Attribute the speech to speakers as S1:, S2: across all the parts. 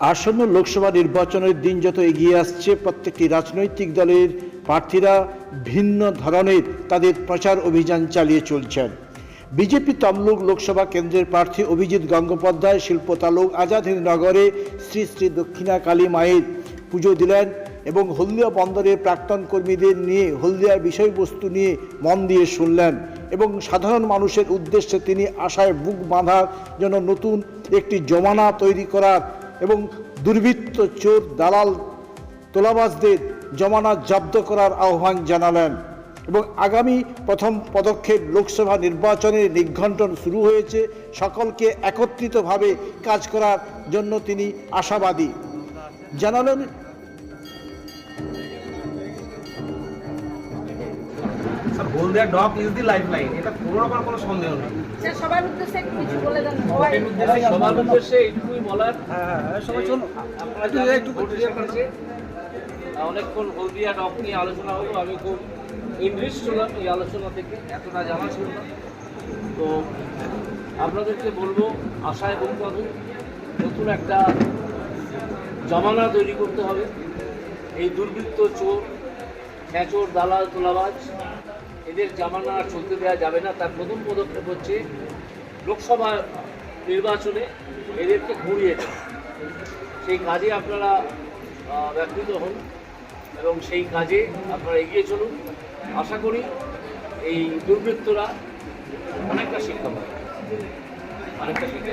S1: আসন্ন লোকসভা নির্বাচনের দিন যত এগিয়ে আসছে, প্রত্যেকটি রাজনৈতিক দলের প্রার্থীরা ভিন্ন ধরনের তাদের প্রচার অভিযান চালিয়ে চলছেন। বিজেপি তমলুক লোকসভা কেন্দ্রের প্রার্থী অভিজিৎ গঙ্গোপাধ্যায় শিল্প তালুক আজাদনগরে শ্রী শ্রী দক্ষিণা কালী মায়ের পুজো দিলেন এবং হলদিয়া বন্দরের প্রাক্তন কর্মীদের নিয়ে হলদিয়ার বিষয়বস্তু নিয়ে মন দিয়ে শুনলেন এবং সাধারণ মানুষের উদ্দেশ্যে তিনি আশায় বুক বাঁধার জন্য নতুন একটি জমানা তৈরি করার এবং দুর্বৃত্ত চোর, দালাল, তোলাবাজদের জমানা জব্দ করার আহ্বান জানালেন এবং আগামী প্রথম পদক্ষেপ লোকসভা নির্বাচনের নিঘণ্টন শুরু হয়েছে। সকলকে একত্রিতভাবে কাজ করার জন্য তিনি আশাবাদী। জানালেন
S2: Haldia dock is the life line এটা কোনো রকম কোনো সন্দেহ নেই।
S3: স্যার সবার উদ্দেশ্যে কিছু বলে দেন
S4: সবার উদ্দেশ্যে এইটুকুই বলার।
S2: হ্যাঁ হ্যাঁ সবাই
S4: যে
S2: চলো
S4: আপনারা
S2: একটু
S4: অনেকক্ষণ হলদিয়া ডক নিয়ে আলোচনা হলো আমি খুব ইন্টারেস্ট ছিলাম এই আলোচনা থেকে এতটা জানা ছিল না। তো আপনাদেরকে বলব আশায় বলতে হবে নতুন একটা জমানা তৈরি করতে হবে। এই দুর্বৃত্ত চোর খেঁচোর দালাল তোলাবাজ এদের জামানা চলতে দেওয়া যাবে না। তার প্রথম পদক্ষেপ হচ্ছে লোকসভা নির্বাচনে এদেরকে ঘুরিয়ে দেওয়া। সেই কাজে আপনারা ব্যাপৃত হন এবং সেই কাজে আপনারা এগিয়ে চলুন। আশা করি এই দুর্বৃত্তরা অনেকটা শিক্ষা পাবে। অনেকটা শিক্ষা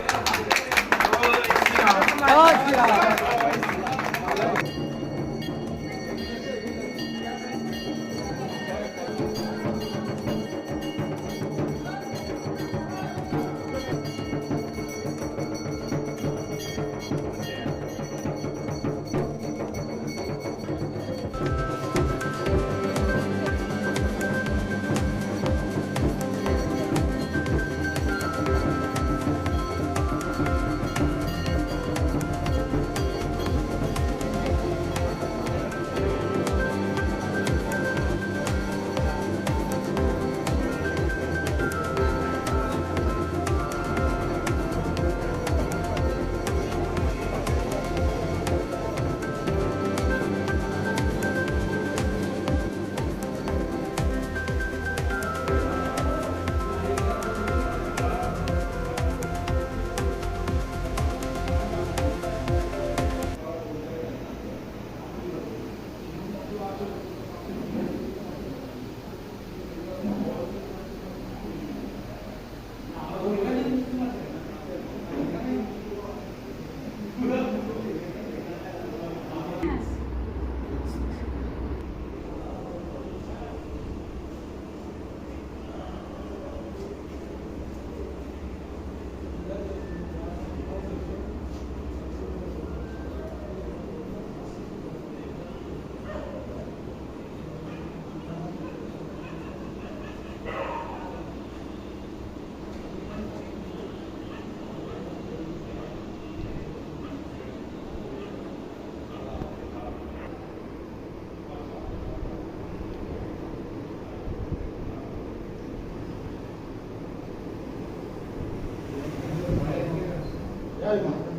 S4: পাবে।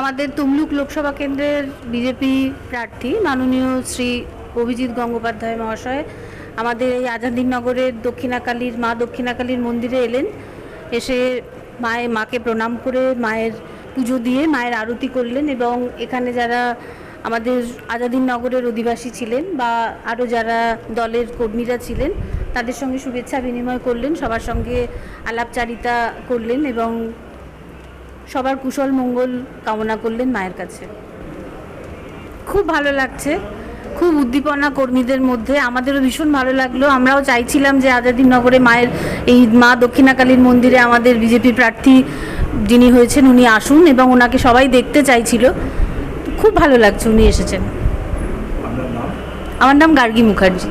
S3: আমাদের তমলুক লোকসভা কেন্দ্রের বিজেপি প্রার্থী মাননীয় শ্রী অভিজিৎ গঙ্গোপাধ্যায় মহাশয় আমাদের এই আজাদিনগরের দক্ষিণাকালীর মা দক্ষিণাকালীর মন্দিরে এলেন। এসে মায়ের মাকে প্রণাম করে মায়ের পুজো দিয়ে মায়ের আরতি করলেন এবং এখানে যারা আমাদের আজাদিনগরের অধিবাসী ছিলেন বা আরও যারা দলের কর্মীরা ছিলেন তাদের সঙ্গে শুভেচ্ছা বিনিময় করলেন সবার সঙ্গে আলাপচারিতা করলেন এবং সবার কুশল মঙ্গল কামনা করলেন মায়ের কাছে। খুব ভালো লাগছে খুব উদ্দীপনা কর্মীদের মধ্যে আমাদেরও ভীষণ ভালো লাগল। আমরাও চাইছিলাম যে আজাদিন নগরে মায়ের এই মা দক্ষিণাকালীর মন্দিরে আমাদের বিজেপি প্রার্থী যিনি হয়েছেন উনি আসুন এবং ওনাকে সবাই দেখতে চাইছিল। খুব ভালো লাগছে উনি এসেছেন। আমার নাম গার্গী মুখার্জি।